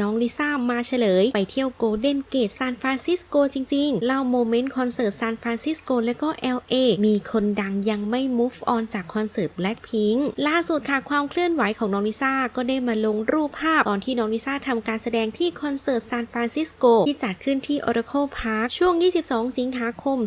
น้องลิซ่ามาเฉลย ไปเที่ยวโกลเด้นเกตซานฟรานซิสโกจริงๆ เล่าโมเมนต์คอนเสิร์ตซานฟรานซิสโกและก็ LA มีคนดังยังไม่ move on จากคอนเสิร์ต Blackpink ล่าสุดค่ะความเคลื่อนไหวของน้องลิซ่าก็ได้มาลงรูปภาพ ตอนที่น้องลิซ่าทำการแสดงที่คอนเสิร์ตซานฟรานซิสโกที่จัดขึ้นที่ Oracle Park ช่วง 22 สิงหาคม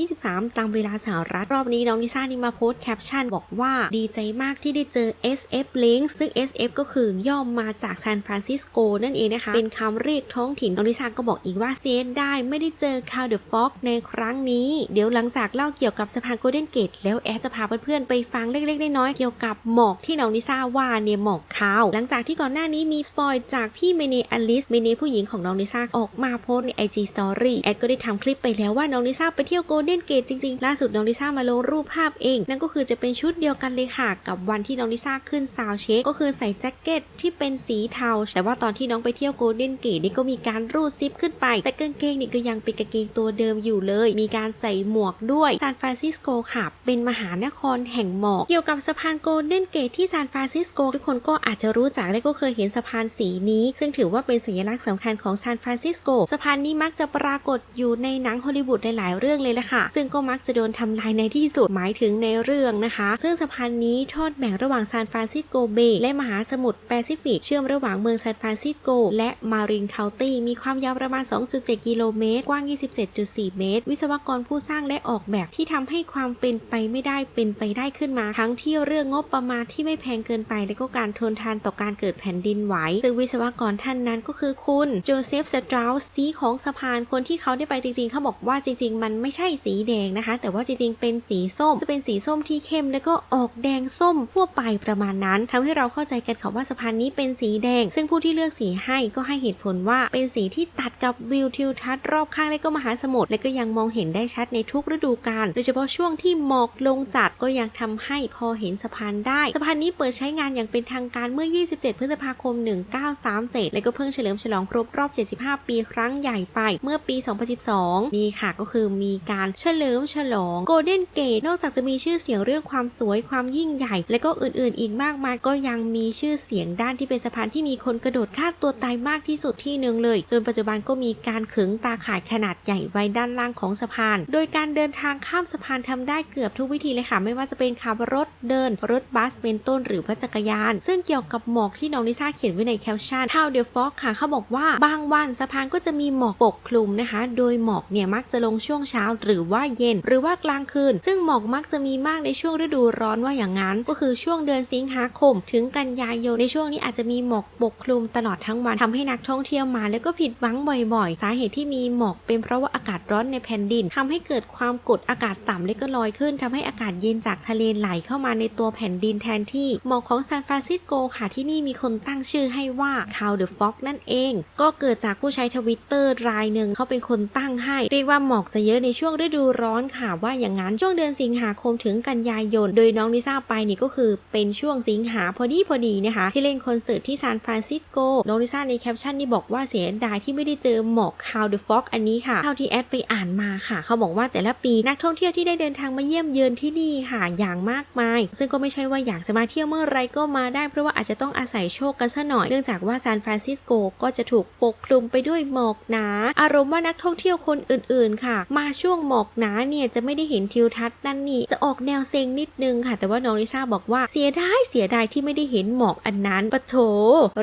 2023 ตามเวลาสหรัฐรอบนี้น้องลิซ่านี่มาโพสต์แคปชั่นบอกว่าดีใจมากที่ได้เจอ SF Link ซึ่ง SF ก็คือย่อมมาจากซานฟรานซิสโกนั่นเองนะคะ เป็นคำเรียกท้องถิ่นน้องลิซ่าก็บอกอีกว่าเซนได้ไม่ได้เจอคาวเดอะฟ็อกในครั้งนี้ เดี๋ยวหลังจากเล่าเกี่ยวกับสะพานโกลเด้นเกตแล้วแอดจะพาเพื่อนๆไปฟังเล็กๆน้อยๆเกี่ยวกับหมอกที่น้องลิซ่าว่าเนี่ยหมอกขาว หลังจากที่ก่อนหน้านี้มีสปอยจากพี่เมเนอลิสเมเนผู้หญิงของน้องลิซ่าออกมาโพสใน IG Story แอดก็ได้ทำคลิปไปแล้วว่าน้องลิซ่าไปเที่ยวโกลเด้นเกตจริงๆ ล่าสุดน้องลิซ่ามาลงรูปภาพเอง นั่นก็คือจะเป็นชุดเดียวกันเลยค่ะ กับวันที่น้องลิซ่าขึ้นซาวเช็คก็คือใส่แจ็คเก็ตที่เป็นสีเทาแต่ว่าตอนที่น้องไปเที่ยวโกลเด้นเกตนี่ก็มีการรูดซิปขึ้นไป แต่กางเกงนี่ก็ยังเป็นกางเกงตัวเดิมอยู่เลย มีการใส่หมวกด้วยซานฟรานซิสโกค่ะ เป็นมหานครแห่งหมอก เกี่ยวกับสะพานโกลเด้นเกตที่ซานฟรานซิสโกทุกคนก็อาจจะรู้จักและก็เคยเห็นสะพานสีนี้ ซึ่งถือว่าเป็นสัญลักษณ์สำคัญของซานฟรานซิสโกสะพานนี้มักจะปรากฏอยู่ในหนังฮอลลีวูดหลาย ๆ เรื่องเลยละค่ะ ซึ่งก็มักจะโดนทำลายในที่สุดหมายถึงในเรื่องนะคะ ซึ่งสะพานนี้ทอดแบ่งระหว่างซานฟรานซิสโกเบย์และมหาสมุทรแปซิฟิกเชื่อมระหว่างเมืองซานฟรานซิสโก และมารินเคานตี้มีความยาวประมาณ 2.7 กิโลเมตร กว้าง 27.4 เมตร วิศวกรผู้สร้างและออกแบบที่ทำให้ความเป็นไปไม่ได้เป็นไปได้ขึ้นมา ทั้งที่เรื่องงบประมาณที่ไม่แพงเกินไป และก็การทนทานต่อการเกิดแผ่นดินไหว ซึ่งวิศวกรท่านนั้นก็คือคุณโจเซฟสตราสสีของสะพานคนที่เขาได้ไปจริงๆ เขาบอกว่าจริง ๆ มันไม่ใช่สีแดงนะคะ แต่ว่าจริงๆ เป็นสีส้ม จะเป็นสีส้มที่เข้ม แล้วก็ออกแดงส้มทั่วไปประมาณนั้นทำให้เราเข้าใจกันค่ะว่าสะพานนี้เป็นสีแดง ซึ่งผู้ที่เลือกสีให้ก็ให้เหตุผลว่าเป็นสีที่ตัดกับวิวทิวทัศน์รอบข้างและก็มหาสมุทรและก็ยังมองเห็นได้ชัดในทุกฤดูกาลโดยเฉพาะช่วงที่หมอกลงจัดก็ยังทำให้พอเห็นสะพานได้ สะพานนี้เปิดใช้งานอย่างเป็นทางการเมื่อ 27 พฤษภาคม 1937 และก็เพิ่งเฉลิมฉลองครบรอบ 75 ปีครั้งใหญ่ไปเมื่อปี 2012 นี่ค่ะก็คือมีการเฉลิมฉลองโกลเด้นเกตนอกจากจะมีชื่อเสียงเรื่องความสวยความยิ่งใหญ่ และก็อื่นๆ อีกมากมายก็ยังมีชื่อเสียงด้านที่เป็นสะพานที่มีคนกระโดดฆ่าตัวตายมากที่สุดที่หนึ่งเลย จนปัจจุบันก็มีการขึงตาข่ายขนาดใหญ่ไว้ด้านล่างของสะพาน โดยการเดินทางข้ามสะพานทำได้เกือบทุกวิธีเลยค่ะ ไม่ว่าจะเป็นขับรถเดิน รถบัสเป็นต้นหรือว่าจักรยาน ซึ่งเกี่ยวกับหมอกที่น้องลิซ่าเขียนไว้ในแคปชั่น How the Fog ค่ะเขาบอกว่าบางวันสะพานก็จะมีหมอกปกคลุมนะคะ โดยหมอกเนี่ยมักจะลงช่วงเช้าหรือว่าเย็น หรือว่ากลางคืน ซึ่งหมอกมักจะมีมากในช่วงฤดูร้อนว่าอย่างนั้น ก็คือช่วงเดือนสิงหาคม ถึงกันยายนในช่วงนี้อาจจะมีหมอกปกคลุมตลอดทั้งวันทำให้นักท่องเที่ยวมา แล้วก็ผิดหวังบ่อยๆ สาเหตุที่มีหมอกเป็นเพราะว่าอากาศร้อนในแผ่นดินทำให้เกิดความกดอากาศต่ำและก็ลอยขึ้นทำให้อากาศเย็นจากทะเลไหลเข้ามาในตัวแผ่นดินแทนที่หมอกของซานฟรานซิสโกค่ะที่นี่มีคนตั้งชื่อให้ว่า Cow the Fog นั่นเอง ก็เกิดจากผู้ใช้ทวิตเตอร์รายหนึ่งเขาเป็นคนตั้งให้เรียกว่าหมอกจะเยอะในช่วงฤดูร้อนค่ะว่าอย่างนั้นช่วงเดือนสิงหาคมถึงกันยายน โดยน้องลิซ่าไปนี่ก็คือเป็นช่วงสิงหาพอดีพอดีนะคะ ที่เล่นคอนเสิร์ตที่ซานฟรานซิสโกน้องลิซ่าในแคปชั่นนี่บอกว่าเสียดายที่ไม่ได้เจอหมอก Cow the Fog อันนี้ค่ะเท่าที่แอดไปอ่านมาค่ะ เขาบอกว่าแต่ละปีนักท่องเที่ยวที่ได้เดินทางมาเยี่ยมเยือนที่นี่ค่ะอย่างมากมาย ซึ่งก็ไม่ใช่ว่าอยากจะมาเที่ยวเมื่อไรก็มาได้ เพราะว่าอาจจะต้องอาศัยโชคกันซะหน่อยเนื่องจากว่าซานฟรานซิสโกก็จะถูกปกคลุมไปด้วยหมอกหนา อารมณ์ว่านักท่องเที่ยวคนอื่นๆค่ะ มาช่วงหมอกหนาเนี่ยจะไม่ได้เห็นทิวทัศน์นั่นนี่จะออกแนวเซ็งนิดนึงค่ะ แต่ว่าน้องลิซ่าบอกว่าเสียดายเสียดายที่ไม่ได้เห็นหมอกอันนั้นปะโถ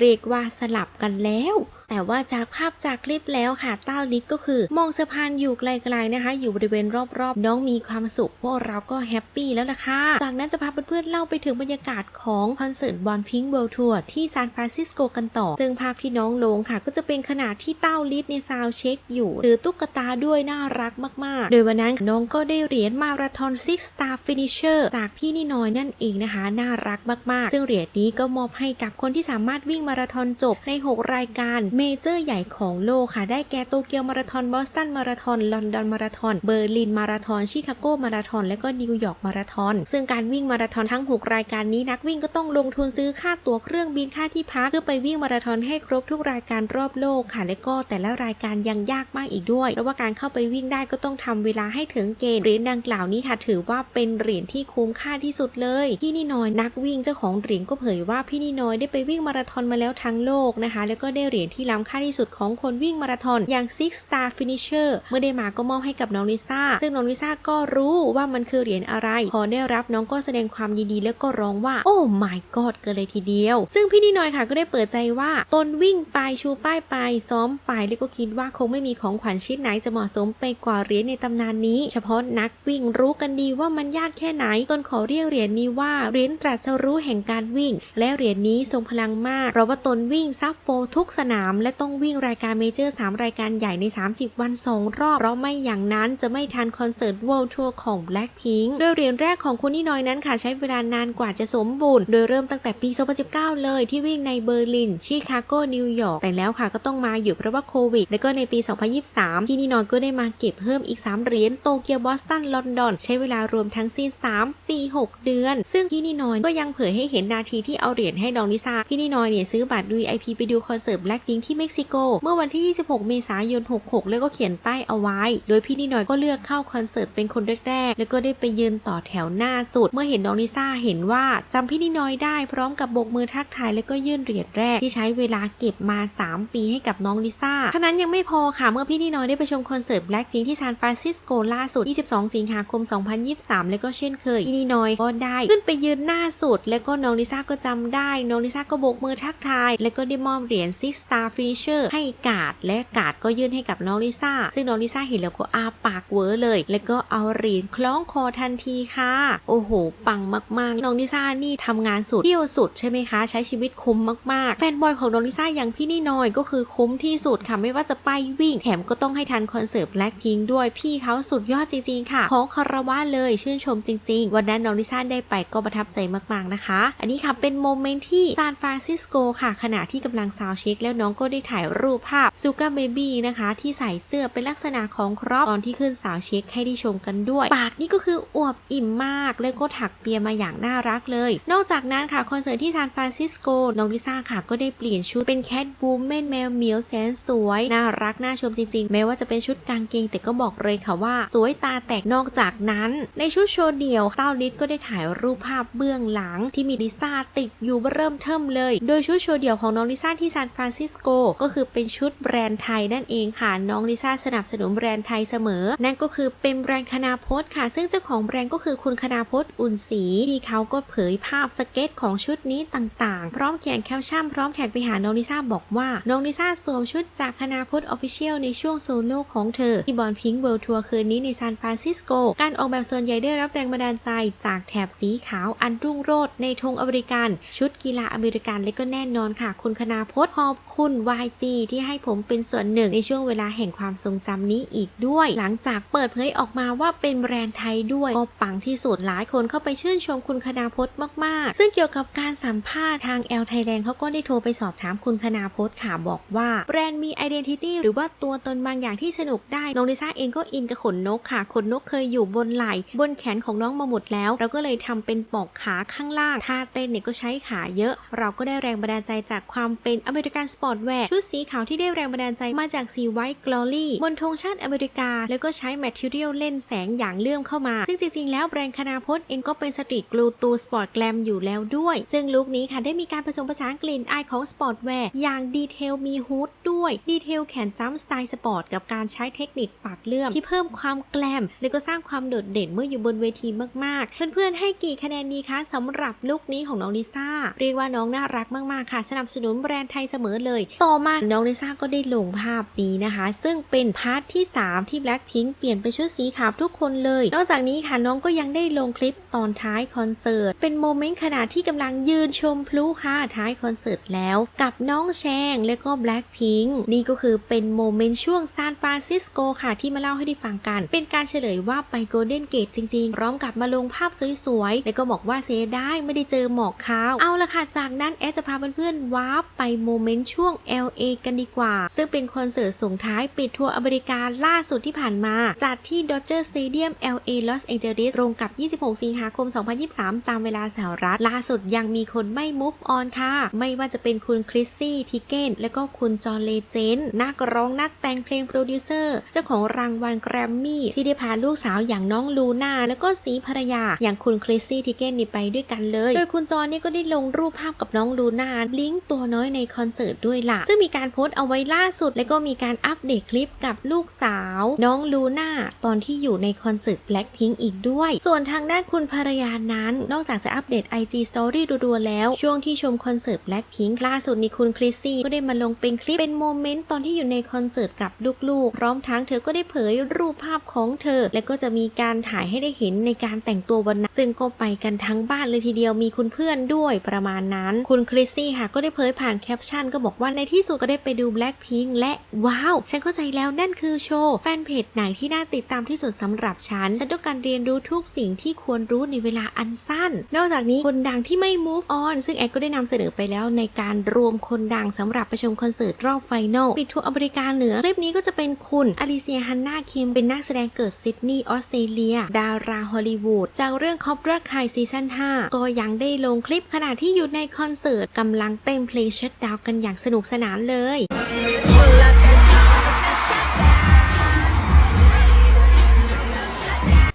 เรียกว่าสลับกันแล้ว แต่ว่าจากภาพจากคลิปแล้วค่ะเต้าลิศก็คือ มองสะพานอยู่ไกลๆนะคะ อยู่บริเวณรอบๆ น้องมีความสุขพวกเราก็แฮปปี้แล้วล่ะค่ะ จากนั้นจะพาเพื่อนๆเล่าไปถึงบรรยากาศของคอนเสิร์ตบอลพิงค์เวิลด์ทัวร์ที่ซานฟรานซิสโกกันต่อ ซึ่งภาพที่น้องลงค่ะ ก็จะเป็นขนาดที่เต้าลิศในซาวเช็คอยู่หรือตุ๊กตาด้วยน่ารักมากๆ โดยวันนั้นน้องก็ได้เหรียญมาราธอน Six Star Finisher จากพี่นินอยนั่นเองนะคะ น่ารักมากๆ ซึ่งเหรียญนี้ก็มอบให้กับคนที่สามารถวิ่งมาราธอนจบใน 6 รายการเมเจอร์ใหญ่ของโลกค่ะ ได้แก่โตเกียวมาราธอนบอสตันมาราธอนลอนดอนมาราธอนเบอร์ลินมาราธอนชิคาโกมาราธอนและก็นิวยอร์กมาราธอนซึ่งการวิ่งมาราธอนทั้ง 6 รายการนี้นักวิ่งก็ต้องลงทุนซื้อค่าตั๋วเครื่องบินค่าที่พักเพื่อไปวิ่งมาราธอนให้ครบทุกรายการรอบโลกค่ะและก็แต่ละรายการยังยากมากอีกด้วยเพราะว่าการเข้าไปวิ่งได้ก็ต้องทำเวลาให้ถึงเกณฑ์เหรียญดังกล่าวนี้ค่ะ ถือว่าเป็นเหรียญที่คุ้มค่าที่สุดเลยพี่นินอยนักวิ่งเจ้าของเหรียญก็เผยว่าพี่นินอยได้ไปวิ่งมาราธอนมาแล้วทั้งโลก6 นะคะ แล้วก็ได้เหรียญที่ล้ำค่าที่สุดของคนวิ่งมาราธอนอย่าง Six Star Finisher เมื่อได้มาก็มอบให้กับน้องลิซ่า ซึ่งน้องลิซ่าก็รู้ว่ามันคือเหรียญอะไร พอได้รับน้องก็แสดงความยินดีแล้วก็ร้องว่า โอ้ my god กันเลยทีเดียว ซึ่งพี่นิดหน่อยค่ะก็ได้เปิดใจว่าตนวิ่งไปชูป้ายไปซ้อมไปแล้วก็คิดว่าคงไม่มีของขวัญชิ้นไหนจะเหมาะสมไปกว่าเหรียญในตำนานนี้ เฉพาะนักวิ่งรู้กันดีว่ามันยากแค่ไหน ตนขอเรียกเหรียญนี้ว่าเหรียญตรัสรู้แห่งการวิ่ง และเหรียญนี้ทรงพลังมากเพราะว่าตนวิ่งซับโฟทุกสนาม และต้องวิ่งรายการเมเจอร์ 3 รายการใหญ่ใน 30 วัน 2 รอบ เพราะไม่อย่างนั้นจะไม่ทันคอนเสิร์ต World Tour ของ Blackpink โดยเหรียญแรกของคุณนินอยนั้นค่ะใช้เวลานานกว่าจะสมบูรณ์ โดยเริ่มตั้งแต่ปี 2019 เลยที่วิ่งในเบอร์ลิน ชิคาโก นิวยอร์ก แต่แล้วค่ะก็ต้องมาอยู่เพราะว่าโควิด แล้วก็ในปี 2023 ที่นินอยก็ได้มาเก็บเพิ่มอีก 3 เหรียญโตเกียวบอสตันลอนดอน ใช้เวลารวมทั้งสิ้น 3 ปี 6 เดือน ซึ่งพี่นินอยก็ยังเผยให้เห็นนาทีที่เอาเหรียญให้น้องลิซ่าพี่นินอยเนี่ยซื้อบัตร VIP ไปดูคอนเสิร์ต Blackpink ที่เม็กซิโก เมื่อวันที่ 26 เมษายน 66 แล้วก็เขียนป้ายเอาไว้ โดยพี่นินอยก็เลือกเข้าคอนเสิร์ตเป็นคนแรกๆ แล้วก็ได้ไปยืนต่อแถวหน้าสุด เมื่อเห็นน้องลิซ่าเห็นว่าจำพี่นินอยได้พร้อมกับโบกมือทักทายแล้วก็ยื่นเหรียญแรกที่ใช้เวลาเก็บมา 3 ปีให้กับน้องลิซ่าเท่านั้นยังไม่พอค่ะเมื่อพี่นินอยได้ไปชมคอนเสิร์ต Blackpink ที่ซานฟรานซิสโกล่าสุด 22 สิงหาคม 2023 แล้วก็เช่นเคยพี่นินอยก็ได้ขึ้นไปยืนหน้าสุด แล้วก็น้องลิซ่าก็จำได้น้องลิซ่าก็โบกมือทักทาย แล้วก็ได้มอบเหรียญ Six Star Finisher ให้กาดและกาดก็ยื่นให้กับน้องลิซ่า ซึ่งน้องลิซ่าเห็นแล้วก็อาปากเวอเลย แล้วก็เอาเหรียญคล้องคอทันทีค่ะ โอ้โห ปังมากๆ น้องลิซ่านี่ทำงานสุดเที่ยวสุดใช่ไหมคะ ใช้ชีวิตคุ้มมากๆ แฟนบอยของน้องลิซ่าอย่างพี่นี่น้อยก็คือคุ้มที่สุดค่ะ ไม่ว่าจะไปวิ่ง แถมก็ต้องให้ทันคอนเสิร์ตแบล็คพิงด้วย พี่เขาสุดยอดจริงๆ ค่ะ ขอคารวะเลย ชื่นชมจริง ๆ วันนั้นน้องลิซ่าได้ไปก็ประทับใจมากๆนะคะ อันนี้ค่ะเป็นโมเมนต์ที่ซานฟรานซิสโกค่ะขณะที่กำลังซาวเช็คแล้วน้องก็ได้ถ่ายรูปภาพซูก a เบบี้นะคะที่ใส่เสื้อเป็นลักษณะของครอปตอนที่ขึ้นสาวเช็คให้ได้ชมกันด้วย ปากนี่ก็คืออวบอิ่มมากแล้วก็ถักเปียมาอย่างน่ารักเลย นอกจากนั้นค่ะคอนเสิร์ตที่ซานฟรานซิสโกน้องลิซ่าค่ะก็ได้เปลี่ยนชุดเป็นแคทบูมแม่นแมวเหมียวแสนสวย น่ารักน่าชมจริงๆ แม้ว่าจะเป็นชุดกางเกงแต่ก็บอกเลยค่ะว่า สวยตาแตกนอกจากนั้น ในชุดโชว์เดี่ยวเต้าลิศก็ได้ถ่ายรูปภาพเบื้องหลังที่มีลิซ่าติดอยู่เริ่มเทิมเลย โดยชุดโชว์เดี่ยวของน้องลิซ่าที่ซานฟรานซิสโกก็คือเป็นชุดแบรนด์ไทยนั่นเองค่ะ น้องลิซ่าสนับสนุนแบรนด์ไทยเสมอ นั่นก็คือเป็นแบรนด์คณาพจน์ค่ะ ซึ่งเจ้าของแบรนด์ก็คือคุณคณาพจน์อุ่นศรีที่เขาก็เผยภาพสเก็ตของชุดนี้ต่างๆ พร้อมเขียนแคปชั่นพร้อมแท็กไปหาน้องลิซ่าบอกว่า น้องลิซ่าสวมชุดจากคณาพจน์ออฟฟิเชียลในช่วงโซโล่ของเธอ ที่บอลพิงค์เวิลด์ทัวร์คืนนี้ในซานฟรานซิสโก การออกแบบส่วนใหญ่ได้รับแรงบันดาลใจ จากแถบสีขาวอันรุ่งโรจน์ในธงอเมริกัน ชุดกีฬาอเมริกันและก็แน่นอนค่ะ คุณคณาพจน์ขอบคุณ YG ที่ให้ผมเป็นส่วนหนึ่งในช่วงเวลาแห่งความทรงจำนี้อีกด้วย หลังจากเปิดเผยออกมาว่าเป็นแบรนด์ไทยด้วยก็ปังที่สุดหลายคนเข้าไปชื่นชมคุณคณาพจน์มาก ๆ ซึ่งเกี่ยวกับการสัมภาษณ์ทางแอลไทยแลนด์เขาก็ได้โทรไปสอบถามคุณคณาพจน์ค่ะบอกว่า แบรนด์มี identity หรือว่าตัวตนบางอย่างที่สนุกได้น้องลิซ่าเองก็อินกับขนนกค่ะขนนกเคยอยู่บนไหล่บนแขนของน้องมาหมดแล้ว เราก็เลยทำเป็นปอกขาข้างล่างท่าเต้นเนี่ยก็ใช้ขาเยอะ เราก็ได้แรงบันดาลใจจากความเป็นอเมริกันสปอร์ตแวร์ชุดสีขาวที่ได้แรงบันดาลใจมาจากสีไวท์กลอรี่บนธงชาติอเมริกา แล้วก็ใช้แมทเทียลเล่นแสงอย่างเลื่อมเข้ามา ซึ่งจริงๆ แล้วแบรนด์คณาพจน์เองก็เป็นสตรีทกลูตูสปอร์ตแกลมอยู่แล้วด้วย ซึ่งลุคนี้ค่ะได้มีการผสมผสานกลิ่นอายของสปอร์ตแวร์อย่างดีเทลมีฮูดด้วยดีเทลแขนจ้ำสไตล์สปอร์ตกับการใช้เทคนิคปากเลื่อมที่เพิ่มความแกลม และก็สร้างความโดดเด่นเมื่ออยู่บนเวทีมากๆ เพื่อนๆให้กี่คะแนนดีคะสำหรับลุคนี้ของน้องลิซ่าเรียกว่าน้องน่ารักมากๆค่ะ สนับสนุนแบรนด์ไทยเสมอเลย ต่อมาน้องลิซ่าก็ได้ลงภาพนี้นะคะ ซึ่งเป็นพาร์ทที่ 3 ที่ Blackpink เปลี่ยนเป็นชุดสีขาวทุกคนเลย นอกจากนี้ค่ะน้องก็ยังได้ลงคลิป ตอนท้ายคอนเสิร์ต เป็นโมเมนต์ขณะที่กำลังยืนชมพลุค่ะท้ายคอนเสิร์ตแล้วกับน้องแชงและก็ Blackpink นี่ก็คือเป็นโมเมนต์ช่วงซานฟรานซิสโกค่ะที่มาเล่าให้ได้ฟังกัน เป็นการเฉลยว่าไปโกลเด้นเกตจริงๆพร้อมกับมาลงภาพสวยๆ แล้วก็บอกว่าเสียได้ไม่ได้เจอหมอกขาว เอาละค่ะ จากนั้นแอดจะพาเพื่อนๆวาร์ปไปโมเมนต์ช่วง LA กันดีกว่า ซึ่งเป็นคอนเสิร์ตส่งท้ายปิดทัวร์อเมริกาล่าสุดที่ผ่านมา จัดที่ Dodger Stadium LA Los Angeles ตรงกับ 26 สิงหาาคม 2023 ตามเวลาสหรัฐ ล่าสุดยังมีคนไม่ move on ค่ะ ไม่ว่าจะเป็นคุณคริสซี่ทิเกนและก็คุณจอห์นเลเจนด์นักร้องนักแต่งเพลงโปรดิวเซอร์เจ้าของรางวัลแกรมมี่ที่ได้พาลูกสาวอย่างน้องลูน่าแล้วก็สีภรรยา อย่างคุณคริสซี่ทิเกนนี่ไปด้วยกันเลย โดยคุณจอห์นนี่ก็ได้ลงรูปภาพกับน้องลูน่าลิงก์ตัวน้อยในคอนเสิร์ตด้วยล่ะ ซึ่งมีการโพสต์เอาไว้ล่าสุด แล้วก็มีการอัปเดตคลิปกับลูกสาว น้องลูน่าตอนที่อยู่ในคอนเสิร์ต Blackpink อีกด้วย ส่วนทางด้านคุณภภรรยานั้น นอกจากจะอัปเดต IG Story รัวๆแล้ว ช่วงที่ชมคอนเสิร์ต Blackpink ล่าสุดนี่คุณคริสซี่ก็ได้มาลงเป็นคลิปเป็นโมเมนต์ตอนที่อยู่ในคอนเสิร์ตกับลูกๆ พร้อมทั้งเธอก็ได้เผยรูปภาพของเธอ และก็จะมีการถ่ายให้ได้เห็นในการแต่งตัววันนั้นซึ่งก็ไปกันทั้งบ้านเลยทีเดียวมีคุณเพื่อนด้วยประมาณนั้น คุณคริสซี่ค่ะก็ได้เผยผ่านแคปชั่นก็บอกว่าในที่สุดก็ได้ไปดู Blackpink และว้าวฉันเข้าใจแล้วนั่นคือโชว์แฟนเพจไหนที่น่าติดตามที่สุดสำหรับฉันฉันต้องการเรียนรู้ทุกสิ่งที่ควรรู้ในเวลาอันสั้น นอกจากนี้คนดังที่ไม่ move on ซึ่งแอดก็ได้นำเสนอไปแล้วในการรวมคนดังสำหรับประชมคอนเสิร์ตรอบไฟนอลปิดทัวร์อเมริกาเหนือคลิปนี้ก็จะเป็นคุณอลิเซียฮันนาคิมเป็นนักแสดงเกิดซิดนีย์ออสเตรเลีย ดาราฮอลลีวูดจากเรื่องคอปราคายซีซั่น5ก็ยังได้ลงคลิปขณะที่อยู่ในคอนเสิร์ตกำลังเต้นเพลงชัดดาวกันอย่างสนุกสนานเลย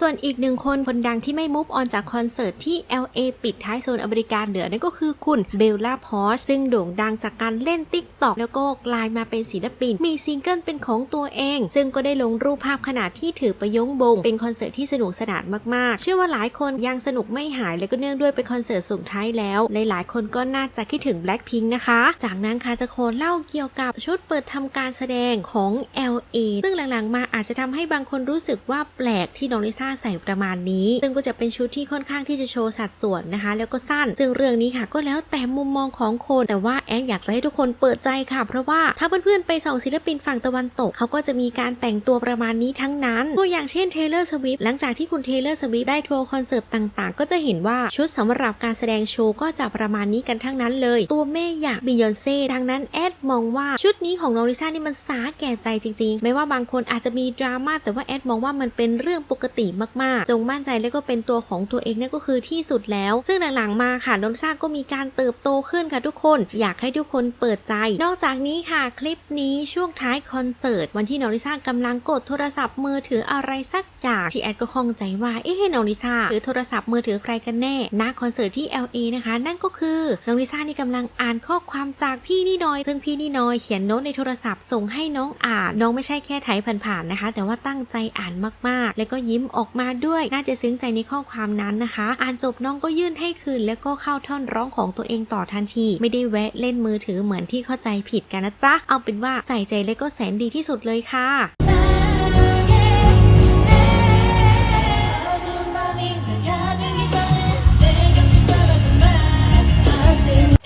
ส่วนอีกหนึ่งคนคนดังที่ไม่มุฟออนจากคอนเสิร์ตที่ LA ปิดท้ายโซนอเมริกาเหนือนั่นก็คือคุณเบลล่าพอสซึ่งโด่งดังจากการเล่น t ิ k t o k แล้วก็กลายมาเป็นศิลปิน มีซิงเกิลเป็นของตัวเอง ซึ่งก็ได้ลงรูปภาพขณะที่ถือประยงบง เป็นคอนเสิร์ตที่สนุกสนานมากๆ เชื่อว่าหลายคนยังสนุกไม่หายและก็เนื่องด้วยเป็นคอนเสิร์ตส่งท้ายแล้วหลายๆคนก็น่าจะคิดถึง Blackpink นะคะ จากนั้นค่ะจะโคนเล่าเกี่ยวกับชุดเปิดทำการแสดงของ LA ซึ่งหลังๆ มาอาจจะทำให้บางคนรู้สึกว่าแปลกที่น้องลิซ่าใส่ประมาณนี้ ซึ่งก็จะเป็นชุดที่ค่อนข้างที่จะโชว์สัดส่วนนะคะ แล้วก็สั้น ซึ่งเรื่องนี้ค่ะก็แล้วแต่มุมมองของคน แต่ว่าแอดอยากจะให้ทุกคนเปิดใจค่ะ เพราะว่าถ้าเพื่อนๆไปส่องศิลปินฝั่งตะวันตก เขาก็จะมีการแต่งตัวประมาณนี้ทั้งนั้น ตัวอย่างเช่น Taylor Swift หลังจากที่คุณ Taylor Swift ได้ทัวร์คอนเสิร์ตต่างๆ ก็จะเห็นว่าชุดสำหรับการแสดงโชว์ก็จะประมาณนี้กันทั้งนั้นเลย ตัวแม่อยากบิยอนเซ่ดังนั้นแอดมองว่าชุดนี้ของน้องลิซ่านี่มันสาแก่ใจจริงๆ ไม่ว่าบางคนอาจจะมีดราม่าแต่ว่าแอดมองว่ามันเป็นเรื่องปกติมากๆ จงมั่นใจและก็เป็นตัวของตัวเองนั่นก็คือที่สุดแล้ว ซึ่งหลังๆมาค่ะน้องลิซ่าก็มีการเติบโตขึ้นค่ะทุกคน อยากให้ทุกคนเปิดใจ นอกจากนี้ค่ะ คลิปนี้ช่วงท้ายคอนเสิร์ต วันที่น้องลิซ่ากำลังกดโทรศัพท์มือถืออะไรสักอย่างที่แอดก็ข้องใจว่าเอ๊ะน้องลิซ่าหรือโทรศัพท์มือถือใครกันแน่ณคอนเสิร์ตที่ LA นะคะ นั่นก็คือน้องลิซ่านี่กำลังอ่านข้อความจากพี่นี่น้อย ซึ่งพี่นี่น้อยเขียนโน้ตในโทรศัพท์ส่งให้น้องอ่านน้องไม่ใช่แค่ไถผ่านๆนะคะ แต่ว่าตั้งใจอ่านมากๆ แล้วก็ยิ้มออกอกมาด้วย น่าจะซึ้งใจในข้อความนั้นนะคะ อ่านจบน้องก็ยื่นให้คืน แล้วก็เข้าท่อนร้องของตัวเองต่อทันที ไม่ได้แวะเล่นมือถือเหมือนที่เข้าใจผิดกันนะจ๊ะ เอาเป็นว่าใส่ใจและก็แสนดีที่สุดเลยค่ะ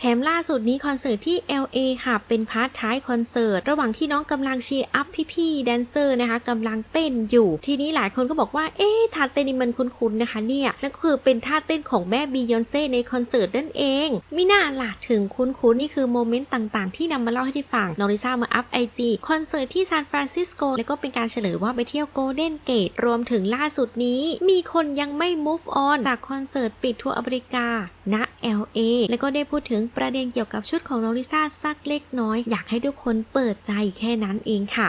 แถมล่าสุดนี้คอนเสิร์ตที่ LA ค่ะ เป็นพาร์ทท้ายคอนเสิร์ต ระหว่างที่น้องกำลังเชียร์อัพพี่ๆแดนเซอร์นะคะกำลังเต้นอยู่ ทีนี้หลายคนก็บอกว่า เอ๊ะท่าเต้นนี่มันคุ้นๆนะคะเนี่ยนั่นก็คือเป็นท่าเต้นของแม่บียอนเซ่ในคอนเสิร์ตนั่นเองมิน่าล่ะถึงคุ้นๆนี่คือโมเมนต์ต่างๆ ที่นำมาเล่าให้ได้ฟังน้องลิซ่ามาอัพไอจีคอนเสิร์ตที่ซานฟรานซิสโกแล้วก็เป็นการเฉลยว่าไปเที่ยวโกลเด้นเกตรวมถึงล่าสุดนี้ มีคนยังไม่ move on จากคอนเสิร์ตปิดทัวร์อเมริกาณ LA แล้วก็ได้พูดถึงประเด็นเกี่ยวกับชุดของน้องลิซ่าสักเล็กน้อย อยากให้ทุกคนเปิดใจแค่นั้นเองค่ะ